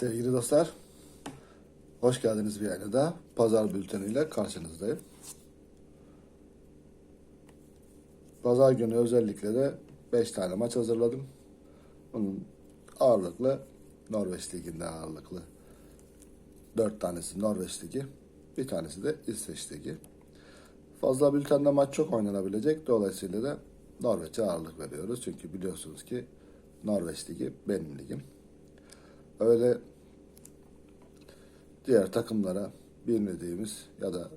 Sevgili dostlar, hoş geldiniz bir yayına daha. Pazar bülteniyle karşınızdayım. Pazar günü özellikle de 5 tane maç hazırladım. Bunun ağırlıklı Norveç Ligi'nde ağırlıklı. 4 tanesi Norveç Ligi, bir tanesi de İsveç Ligi. Fazla bültende maç çok oynanabilecek. Dolayısıyla da Norveç'e ağırlık veriyoruz. Çünkü biliyorsunuz ki Norveç Ligi benim ligim. Öyle diğer takımlara bilmediğimiz ya da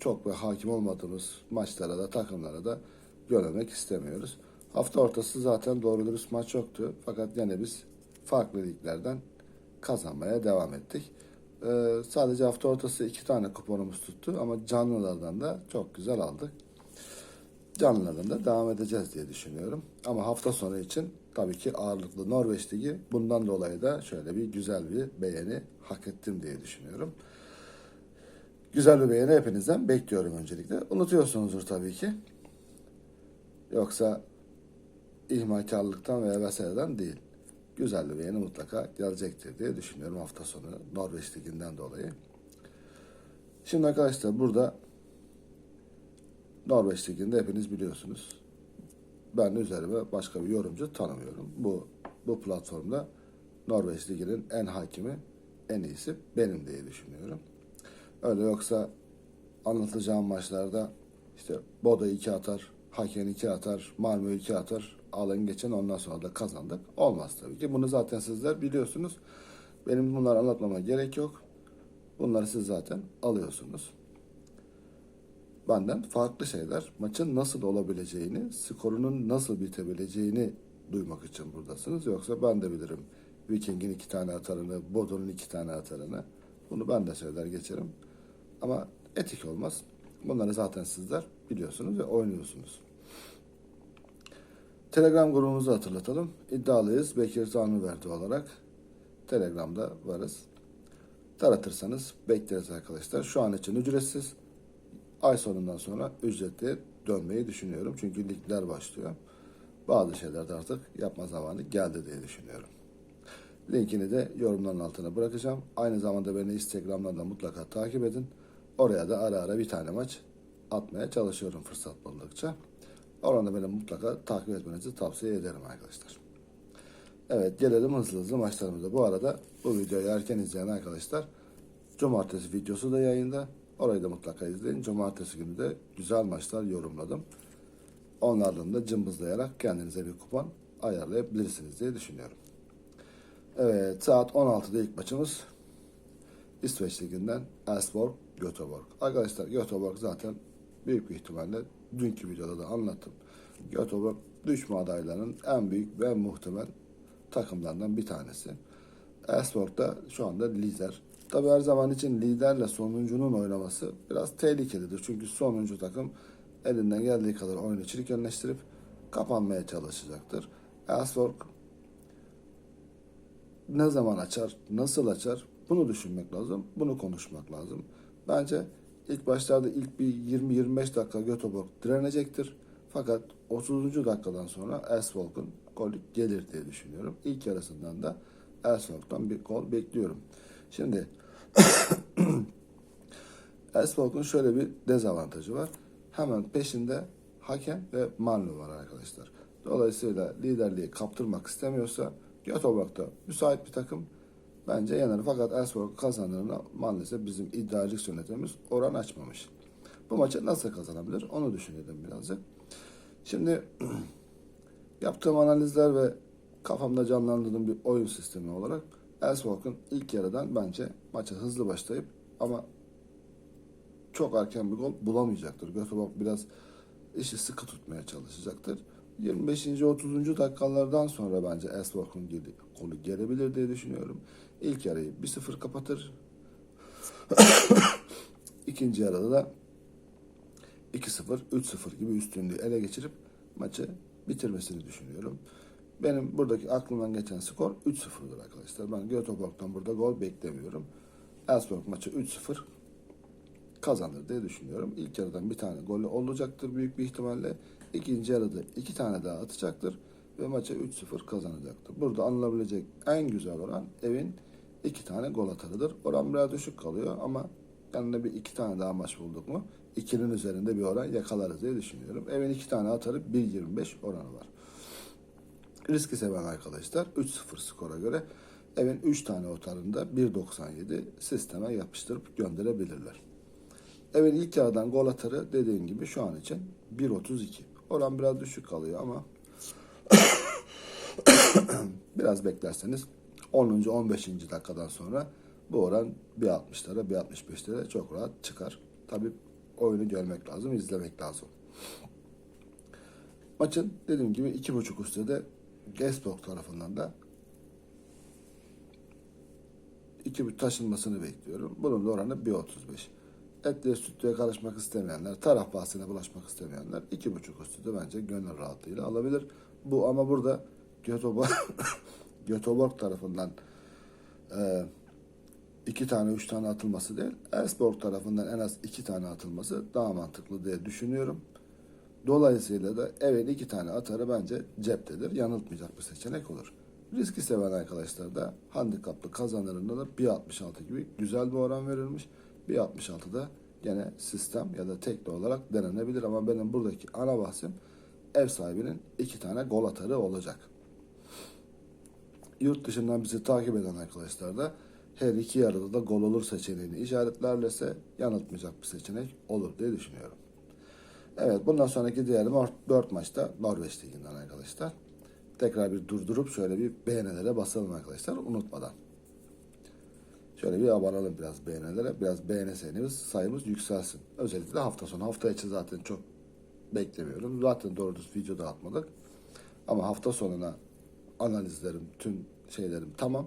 çok bir hakim olmadığımız maçlara da takımlara da görmek istemiyoruz. Hafta ortası zaten doğru dürüst maç yoktu. Fakat yine biz farklı liglerden kazanmaya devam ettik. Ee, sadece hafta ortası iki tane kuponumuz tuttu ama canlılardan da çok güzel aldık. Canlılardan da devam edeceğiz diye düşünüyorum. Ama hafta sonu için tabii ki ağırlıklı Norveç Ligi. Bundan dolayı da şöyle bir güzel bir beğeni hak ettim diye düşünüyorum. Güzel bir beğeni hepinizden bekliyorum öncelikle. Unutuyorsunuzdur tabii ki. Yoksa ihmalkarlıktan veya vesaireden değil. Güzel bir beğeni mutlaka gelecektir diye düşünüyorum hafta sonu Norveç Ligi'nden dolayı. Şimdi arkadaşlar burada Norveç Ligi'nde hepiniz biliyorsunuz. Ben üzerime başka bir yorumcu tanımıyorum. Bu bu platformda Norveç Ligi'nin en hakimi, en iyisi benim diye düşünüyorum. Öyle yoksa anlatacağım maçlarda işte Boda 2 atar, Haken 2 atar, Malmö 2 atar, alın geçen ondan sonra da kazandık. Olmaz tabii ki. Bunu zaten sizler biliyorsunuz. Benim bunları anlatmama gerek yok. Bunları siz zaten alıyorsunuz benden farklı şeyler, maçın nasıl olabileceğini, skorunun nasıl bitebileceğini duymak için buradasınız. Yoksa ben de bilirim Viking'in iki tane atarını, Bodo'nun iki tane atarını. Bunu ben de söyler geçerim. Ama etik olmaz. Bunları zaten sizler biliyorsunuz ve oynuyorsunuz. Telegram grubumuzu hatırlatalım. İddialıyız. Bekir Tanrıverdi olarak Telegram'da varız. Taratırsanız bekleriz arkadaşlar. Şu an için ücretsiz ay sonundan sonra ücretli dönmeyi düşünüyorum. Çünkü ligler başlıyor. Bazı şeylerde artık yapma zamanı geldi diye düşünüyorum. Linkini de yorumların altına bırakacağım. Aynı zamanda beni Instagram'dan da mutlaka takip edin. Oraya da ara ara bir tane maç atmaya çalışıyorum fırsat buldukça. Orada beni mutlaka takip etmenizi tavsiye ederim arkadaşlar. Evet gelelim hızlı hızlı maçlarımıza. Bu arada bu videoyu erken izleyen arkadaşlar Cumartesi videosu da yayında. Orayı da mutlaka izleyin. Cumartesi günü de güzel maçlar yorumladım. Onlardan da cımbızlayarak kendinize bir kupon ayarlayabilirsiniz diye düşünüyorum. Evet saat 16'da ilk maçımız İsveç Ligi'nden Elfsborg Göteborg. Arkadaşlar Göteborg zaten büyük bir ihtimalle dünkü videoda da anlattım. Göteborg düşme adaylarının en büyük ve muhtemel takımlarından bir tanesi. Elfsborg da şu anda lider. Tabi her zaman için liderle sonuncunun oynaması biraz tehlikelidir. Çünkü sonuncu takım elinden geldiği kadar oyunu çirkinleştirip kapanmaya çalışacaktır. Elfsborg ne zaman açar, nasıl açar bunu düşünmek lazım, bunu konuşmak lazım. Bence ilk başlarda ilk bir 20-25 dakika Göteborg direnecektir. Fakat 30. dakikadan sonra Elfsborg'un golü gelir diye düşünüyorum. İlk yarısından da Elfsborg'dan bir gol bekliyorum. Şimdi Elfsborg'un şöyle bir dezavantajı var. Hemen peşinde hakem ve Malmö var arkadaşlar. Dolayısıyla liderliği kaptırmak istemiyorsa Göteborg'da müsait bir takım bence yener. Fakat Elfsborg kazanırına maalesef bizim iddiacılık yönetimimiz oran açmamış. Bu maçı nasıl kazanabilir onu düşünelim birazcık. Şimdi yaptığım analizler ve kafamda canlandırdığım bir oyun sistemi olarak Elfsborg'un ilk yarıdan bence maça hızlı başlayıp ama çok erken bir gol bulamayacaktır. Göteborg biraz işi sıkı tutmaya çalışacaktır. 25. 30. dakikalardan sonra bence Elfsborg'un golü gelebilir diye düşünüyorum. İlk yarıyı 1-0 kapatır. İkinci yarıda da 2-0, 3-0 gibi üstünlüğü ele geçirip maçı bitirmesini düşünüyorum. Benim buradaki aklımdan geçen skor 3-0'dır arkadaşlar. Ben Göteborg'dan burada gol beklemiyorum. Elfsborg maçı 3-0 kazanır diye düşünüyorum. İlk yarıdan bir tane golü olacaktır büyük bir ihtimalle. İkinci yarıda iki tane daha atacaktır ve maçı 3-0 kazanacaktır. Burada alınabilecek en güzel oran evin iki tane gol atarıdır. Oran biraz düşük kalıyor ama yanında bir iki tane daha maç bulduk mu ikinin üzerinde bir oran yakalarız diye düşünüyorum. Evin iki tane atarı 1.25 oranı var. Riski seven arkadaşlar 3-0 skora göre evin 3 tane otarında 1.97 sisteme yapıştırıp gönderebilirler. Evin ilk yarıdan gol atarı dediğim gibi şu an için 1.32. Oran biraz düşük kalıyor ama biraz beklerseniz 10. 15. dakikadan sonra bu oran 1.60'lara 1.65'lere çok rahat çıkar. Tabi oyunu görmek lazım, izlemek lazım. Maçın dediğim gibi 2.5 üstte de Gesborg tarafından da iki taşınmasını bekliyorum. Bunun da oranı 1.35. Etliye sütlüye karışmak istemeyenler, taraf bahsine bulaşmak istemeyenler iki buçuk üstü de bence gönül rahatlığıyla alabilir. Bu ama burada Göteborg, Göteborg tarafından e, iki tane, üç tane atılması değil, Elfsborg tarafından en az iki tane atılması daha mantıklı diye düşünüyorum. Dolayısıyla da evet iki tane atarı bence ceptedir. Yanıltmayacak bir seçenek olur. Riski seven arkadaşlar da handikaplı kazanırında da 1.66 gibi güzel bir oran verilmiş. 1.66'da gene sistem ya da tekli olarak denenebilir ama benim buradaki ana bahsim ev sahibinin iki tane gol atarı olacak. Yurt dışından bizi takip eden arkadaşlar da her iki yarıda da gol olur seçeneğini işaretlerlerse yanıltmayacak bir seçenek olur diye düşünüyorum. Evet bundan sonraki diğer 4 maçta Norveç Ligi'nden arkadaşlar. Tekrar bir durdurup şöyle bir beğenilere basalım arkadaşlar unutmadan. Şöyle bir abanalım biraz beğenilere. Biraz beğeneseniz sayımız yükselsin. Özellikle hafta sonu. Hafta içi zaten çok beklemiyorum. Zaten doğru düz video da atmadık. Ama hafta sonuna analizlerim, tüm şeylerim tamam.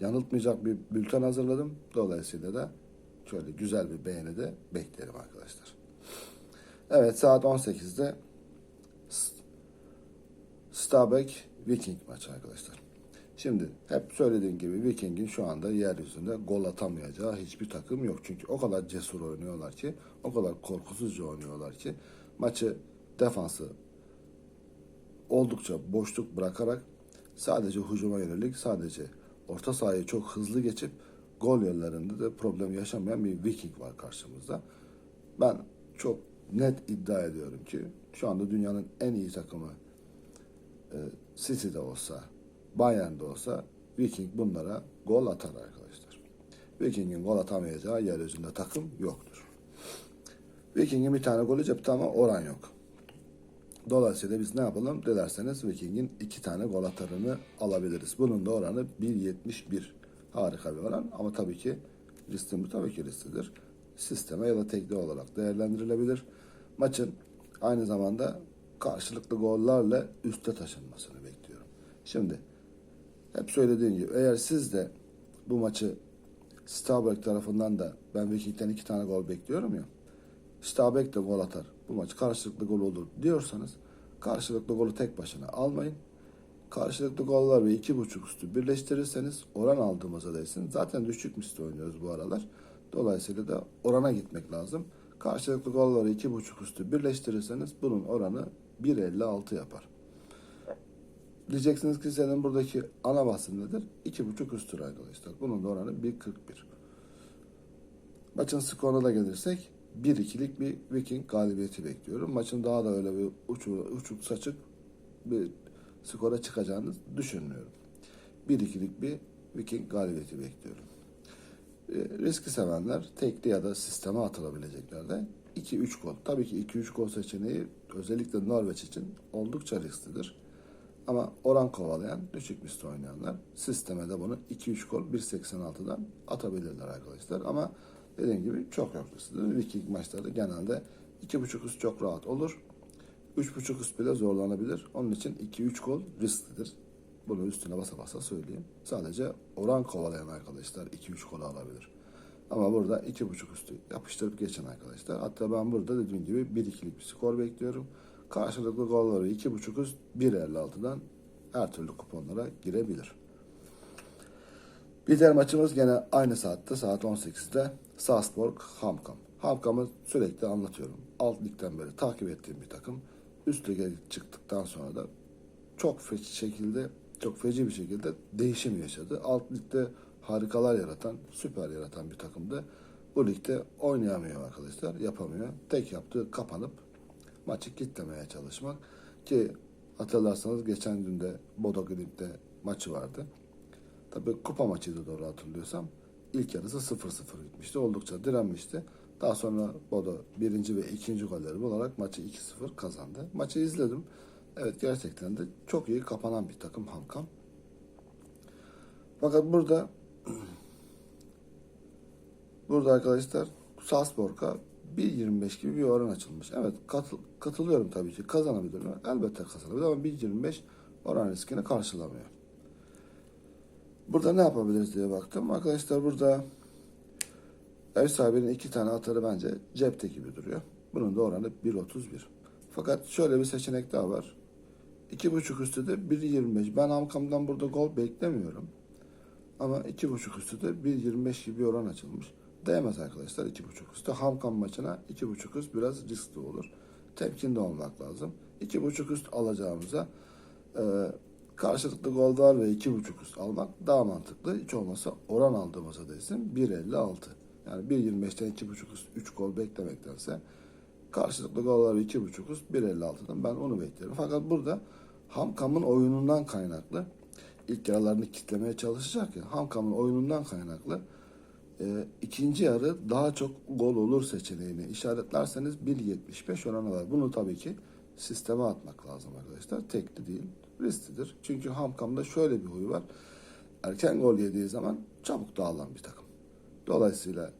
Yanıltmayacak bir bülten hazırladım. Dolayısıyla da şöyle güzel bir beğeni de beklerim arkadaşlar. Evet saat 18'de Stabæk Viking maçı arkadaşlar. Şimdi hep söylediğim gibi Viking'in şu anda yeryüzünde gol atamayacağı hiçbir takım yok. Çünkü o kadar cesur oynuyorlar ki, o kadar korkusuzca oynuyorlar ki maçı defansı oldukça boşluk bırakarak sadece hücuma yönelik, sadece orta sahayı çok hızlı geçip gol yollarında da problem yaşamayan bir Viking var karşımızda. Ben çok net iddia ediyorum ki şu anda dünyanın en iyi takımı e, City'de olsa, Bayern'de olsa Viking bunlara gol atar arkadaşlar. Viking'in gol atamayacağı yeryüzünde takım yoktur. Viking'in bir tane golü cepte ama oran yok. Dolayısıyla biz ne yapalım dilerseniz Viking'in iki tane gol atarını alabiliriz. Bunun da oranı 1.71. Harika bir oran ama tabii ki riskin bu tabii ki riskidir. Sisteme ya da tekli olarak değerlendirilebilir. Maçın aynı zamanda karşılıklı gollerle üste taşınmasını bekliyorum. Şimdi hep söylediğim gibi eğer siz de bu maçı Stabæk tarafından da ben Viking'den iki tane gol bekliyorum ya. Stabæk de gol atar. Bu maç karşılıklı gol olur diyorsanız karşılıklı golü tek başına almayın. Karşılıklı goller ve iki buçuk üstü birleştirirseniz oran aldığımıza değsin. Zaten düşük misli oynuyoruz bu aralar. Dolayısıyla da orana gitmek lazım. Karşılıklı golları iki buçuk üstü birleştirirseniz bunun oranı 1.56 yapar. Diyeceksiniz ki senin buradaki ana bahsin nedir? İki buçuk üstür arkadaşlar. Bunun da oranı 1.41. Maçın skoruna da gelirsek 1-2'lik bir Viking galibiyeti bekliyorum. Maçın daha da öyle bir uçu, uçuk saçık bir skora çıkacağını düşünmüyorum. 1-2'lik bir Viking galibiyeti bekliyorum. E, riski sevenler tekli ya da sisteme atılabilecekler de 2-3 gol. Tabii ki 2-3 gol seçeneği özellikle Norveç için oldukça risklidir. Ama oran kovalayan, düşük misli oynayanlar sisteme de bunu 2-3 gol 1.86'dan atabilirler arkadaşlar. Ama dediğim gibi çok yok risklidir. Viking maçlarda genelde 2.5 üst çok rahat olur. 3.5 üst bile zorlanabilir. Onun için 2-3 gol risklidir. Bunu üstüne basa basa söyleyeyim. Sadece oran kovalayan arkadaşlar 2-3 gol alabilir. Ama burada 2.5 üstü yapıştırıp geçen arkadaşlar. Hatta ben burada dediğim gibi 1-2'lik bir skor bekliyorum. Karşılıklı golları 2.5 üst 1.56'dan her türlü kuponlara girebilir. Bir diğer maçımız gene aynı saatte saat 18'de Salzburg Hamkam. Hamkam'ı sürekli anlatıyorum. Alt ligden beri takip ettiğim bir takım. Üst lige çıktıktan sonra da çok feci şekilde çok feci bir şekilde değişim yaşadı. Alt ligde harikalar yaratan, süper yaratan bir takımdı. Bu ligde oynayamıyor arkadaşlar, yapamıyor. Tek yaptığı kapanıp maçı kitlemeye çalışmak. Ki hatırlarsanız geçen günde Bodo Glimt'te maçı vardı. Tabii kupa maçıydı doğru hatırlıyorsam. İlk yarısı 0-0 bitmişti. Oldukça direnmişti. Daha sonra Bodo birinci ve ikinci golleri bularak maçı 2-0 kazandı. Maçı izledim. Evet gerçekten de çok iyi kapanan bir takım Hamkam. Fakat burada burada arkadaşlar Salzburg'a 1.25 gibi bir oran açılmış. Evet katıl- katılıyorum tabii ki kazanabilir mi? Elbette kazanabilir ama 1.25 oran riskini karşılamıyor. Burada ne yapabiliriz diye baktım. Arkadaşlar burada ev sahibinin iki tane atarı bence cepte gibi duruyor. Bunun da oranı 1.31. Fakat şöyle bir seçenek daha var. 2.5 üstü de 1.25. Ben Hamkam'dan burada gol beklemiyorum. Ama 2.5 üstü de 1.25 gibi oran açılmış. Değmez arkadaşlar 2.5 üstü. Hamkam maçına 2.5 üst biraz riskli olur. Temkinli olmak lazım. 2.5 üst alacağımıza e, karşılıklı gol var ve 2.5 üst almak daha mantıklı. Hiç olmasa oran aldığımıza değilsin 1.56. Yani 1.25'ten 2.5 üst 3 gol beklemektense karşılıklı gollar ve 2.5 üst 1.56'dan ben onu bekliyorum. Fakat burada Hamkam'ın oyunundan kaynaklı ilk yarılarını kitlemeye çalışacak ya Hamkam'ın oyunundan kaynaklı e, ikinci yarı daha çok gol olur seçeneğini işaretlerseniz 1.75 oranı var. Bunu tabii ki sisteme atmak lazım arkadaşlar. Tekli değil, risklidir. Çünkü Hamkam'da şöyle bir huyu var. Erken gol yediği zaman çabuk dağılan bir takım. Dolayısıyla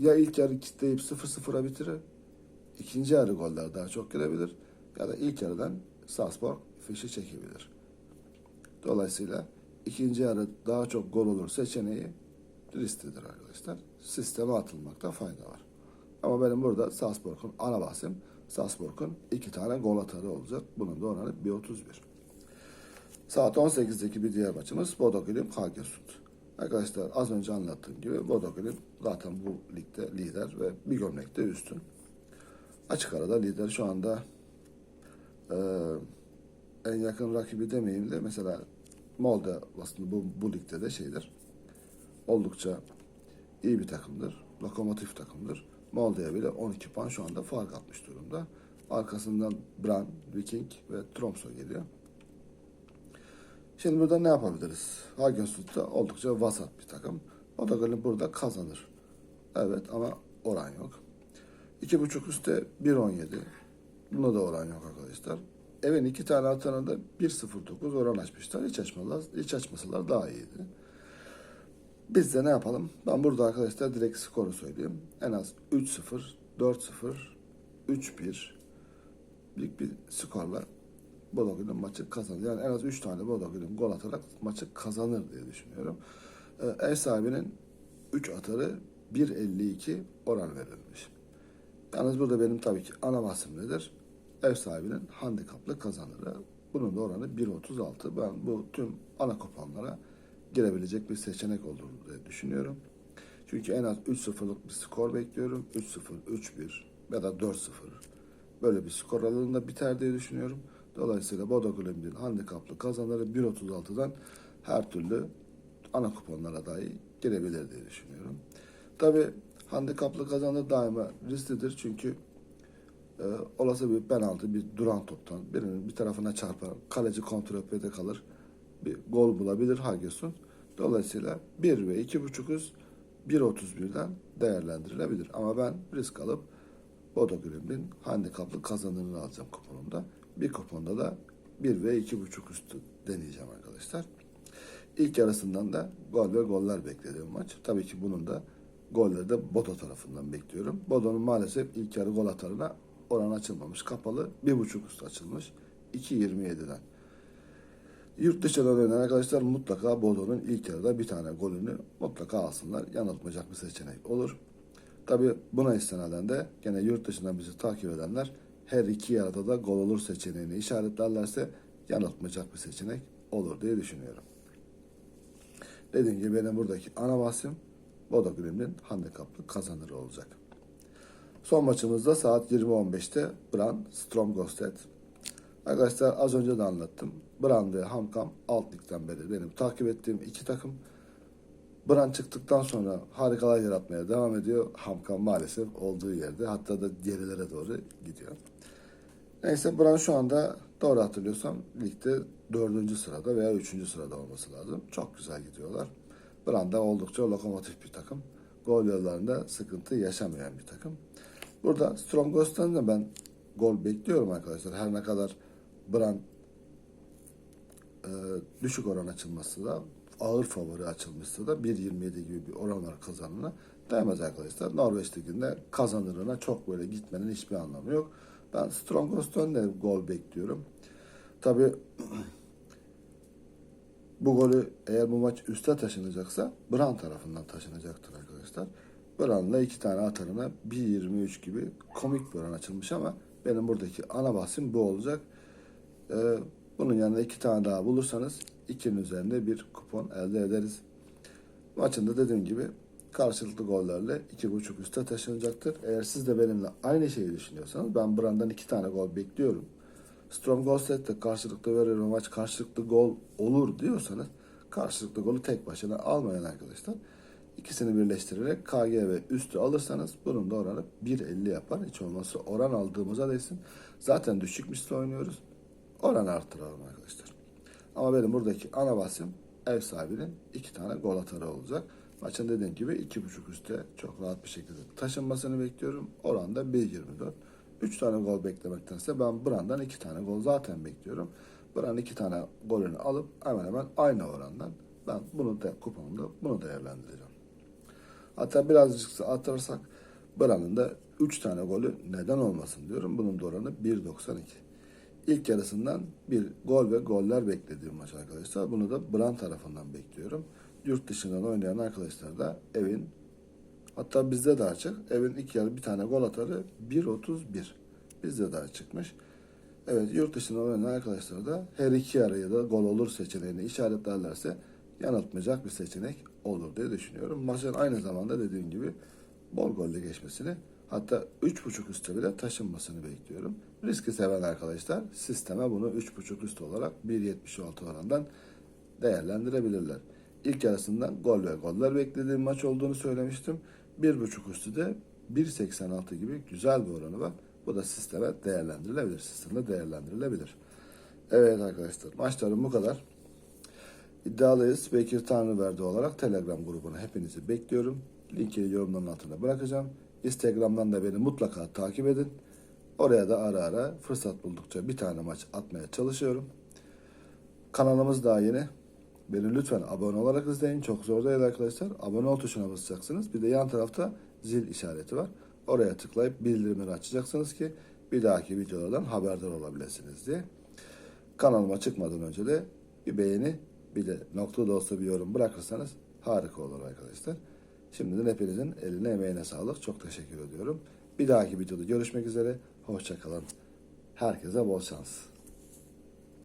ya ilk yarı kitleyip 0-0'a bitirir, ikinci yarı goller daha çok gelebilir ya da ilk yarıdan Salzburg fişi çekebilir. Dolayısıyla ikinci yarı daha çok gol olur seçeneği risklidir arkadaşlar. Sisteme atılmakta fayda var. Ama benim burada Salzburg'un ana bahsim Salzburg'un iki tane gol atarı olacak. Bunun da oranı 1.31. Saat 18'deki bir diğer maçımız Bodo Glimt Hagesund. Arkadaşlar az önce anlattığım gibi Bodo Glimt zaten bu ligde lider ve bir gömlekte üstün. Açık arada lider şu anda e, en yakın rakibi demeyeyim de mesela Molde aslında bu, bu ligde de şeydir. Oldukça iyi bir takımdır. Lokomotif takımdır. Molde'ye bile 12 puan şu anda fark atmış durumda. Arkasından Brann, Viking ve Tromsø geliyor. Şimdi burada ne yapabiliriz? Hagensund da oldukça vasat bir takım. O da burada kazanır. Evet ama oran yok. 2.5 üstte 1.17. Bunda da oran yok arkadaşlar. Evin iki tane atanı da 1.09 oran açmışlar. Hiç açmalar, hiç açmasalar daha iyiydi. Biz de ne yapalım? Ben burada arkadaşlar direkt skoru söyleyeyim. En az 3-0, 4-0, 3-1 büyük bir skorla Bodogül'ün maçı kazanır. Yani en az 3 tane Bodogül'ün gol atarak maçı kazanır diye düşünüyorum. Ee, ev sahibinin 3 atarı 1.52 oran verilmiş. Yalnız burada benim tabii ki ana bahsim nedir? Ev sahibinin handikaplı kazanırı. Bunun da oranı 1.36. Ben bu tüm ana kuponlara girebilecek bir seçenek olur diye düşünüyorum. Çünkü en az 3-0'lık bir skor bekliyorum. 3-0, 3-1 ya da 4-0. Böyle bir skor aralığında biter diye düşünüyorum. Dolayısıyla Bodo Glimt'in handikaplı kazanları 1.36'dan her türlü ana kuponlara dahi girebilir diye düşünüyorum. Tabi handikaplı kazanır daima risklidir çünkü e, olası bir penaltı, bir duran toptan birinin bir tarafına çarpar, kaleci kontrol kalır, bir gol bulabilir Hagesund. Dolayısıyla 1 ve 2.5 üst 1.31'den değerlendirilebilir. Ama ben risk alıp Bodo Glimt'in handikaplı kazanını alacağım kuponumda. Bir kuponda da 1 ve 2.5 üstü deneyeceğim arkadaşlar. İlk yarısından da gol ve goller beklediğim maç. Tabii ki bunun da golleri de Bodo tarafından bekliyorum. Bodo'nun maalesef ilk yarı gol atarına oran açılmamış. Kapalı 1.5 üstü açılmış. 2.27'den. Yurt dışından oynayan arkadaşlar mutlaka Bodo'nun ilk yarıda bir tane golünü mutlaka alsınlar. Yanıltmayacak bir seçenek olur. Tabi buna istinaden de gene yurt dışından bizi takip edenler her iki yarıda da gol olur seçeneğini işaretlerlerse yanıltmayacak bir seçenek olur diye düşünüyorum. Dediğim gibi benim buradaki ana bahsim Bodo Glimt'in handikaplı kazanırı olacak. Son maçımızda saat 20.15'te Brann Stromgosted. Arkadaşlar az önce de anlattım. Brann ve Hamkam alt ligden beri benim takip ettiğim iki takım. Bran çıktıktan sonra harikalar yaratmaya devam ediyor. Hamkan maalesef olduğu yerde hatta da gerilere doğru gidiyor. Neyse Bran şu anda doğru hatırlıyorsam ligde dördüncü sırada veya üçüncü sırada olması lazım. Çok güzel gidiyorlar. Bran da oldukça lokomotif bir takım. Gol yollarında sıkıntı yaşamayan bir takım. Burada Strongos'tan da ben gol bekliyorum arkadaşlar. Her ne kadar Bran e, düşük oran açılması da ağır favori açılmışsa da 1.27 gibi bir oran var kazanına değmez arkadaşlar. Norveç Ligi'nde kazanırına çok böyle gitmenin hiçbir anlamı yok. Ben Strongos'tan da gol bekliyorum. Tabi bu golü eğer bu maç üste taşınacaksa Bran tarafından taşınacaktır arkadaşlar. Bran'la iki tane atarına 1.23 gibi komik bir oran açılmış ama benim buradaki ana bahsim bu olacak. Ee, bunun yanında iki tane daha bulursanız ikinin üzerinde bir kupon elde ederiz. Maçında dediğim gibi karşılıklı gollerle iki buçuk üste taşınacaktır. Eğer siz de benimle aynı şeyi düşünüyorsanız ben Brand'dan iki tane gol bekliyorum. Strong Goal Set'te karşılıklı veriyorum maç karşılıklı gol olur diyorsanız karşılıklı golü tek başına almayan arkadaşlar. İkisini birleştirerek KG ve üstü alırsanız bunun da oranı 1.50 yapar. Hiç olmazsa oran aldığımıza değsin. Zaten düşük misli oynuyoruz. Oran arttıralım arkadaşlar. Ama benim buradaki ana bahsim ev sahibinin iki tane gol atarı olacak. Maçın dediğim gibi iki buçuk üstte çok rahat bir şekilde taşınmasını bekliyorum. Oran da 1.24. 3 tane gol beklemektense ben Brand'dan 2 tane gol zaten bekliyorum. Brand 2 tane golünü alıp hemen hemen aynı orandan ben bunu da kuponumda bunu değerlendireceğim. Hatta birazcık atarsak Brand'ın da 3 tane golü neden olmasın diyorum. Bunun da oranı 1.92. İlk yarısından bir gol ve goller beklediğim maç arkadaşlar. Bunu da Brand tarafından bekliyorum. Yurt dışından oynayan arkadaşlar da evin Hatta bizde de açık. Evin ilk yarı bir tane gol atarı 1.31. Bizde de açıkmış. Evet yurt dışında oynayan arkadaşlar da her iki yarıya da gol olur seçeneğini işaretlerlerse yanıltmayacak bir seçenek olur diye düşünüyorum. Maçın aynı zamanda dediğim gibi bol golle geçmesini hatta 3.5 üstte bile taşınmasını bekliyorum. Riski seven arkadaşlar sisteme bunu 3.5 üst olarak 1.76 orandan değerlendirebilirler. İlk yarısından gol ve goller beklediğim maç olduğunu söylemiştim. 1.5 üstü de 1.86 gibi güzel bir oranı var. Bu da sisteme değerlendirilebilir. Sistemde değerlendirilebilir. Evet arkadaşlar maçlarım bu kadar. İddialıyız. Bekir Tanrıverdi olarak Telegram grubuna hepinizi bekliyorum. Linki yorumların altına bırakacağım. Instagram'dan da beni mutlaka takip edin. Oraya da ara ara fırsat buldukça bir tane maç atmaya çalışıyorum. Kanalımız daha yeni. Beni lütfen abone olarak izleyin. Çok zor değil arkadaşlar. Abone ol tuşuna basacaksınız. Bir de yan tarafta zil işareti var. Oraya tıklayıp bildirimleri açacaksınız ki bir dahaki videolardan haberdar olabilirsiniz diye. Kanalıma çıkmadan önce de bir beğeni bir de nokta da bir yorum bırakırsanız harika olur arkadaşlar. Şimdiden hepinizin eline emeğine sağlık. Çok teşekkür ediyorum. Bir dahaki videoda görüşmek üzere. Hoşçakalın. Herkese bol şans.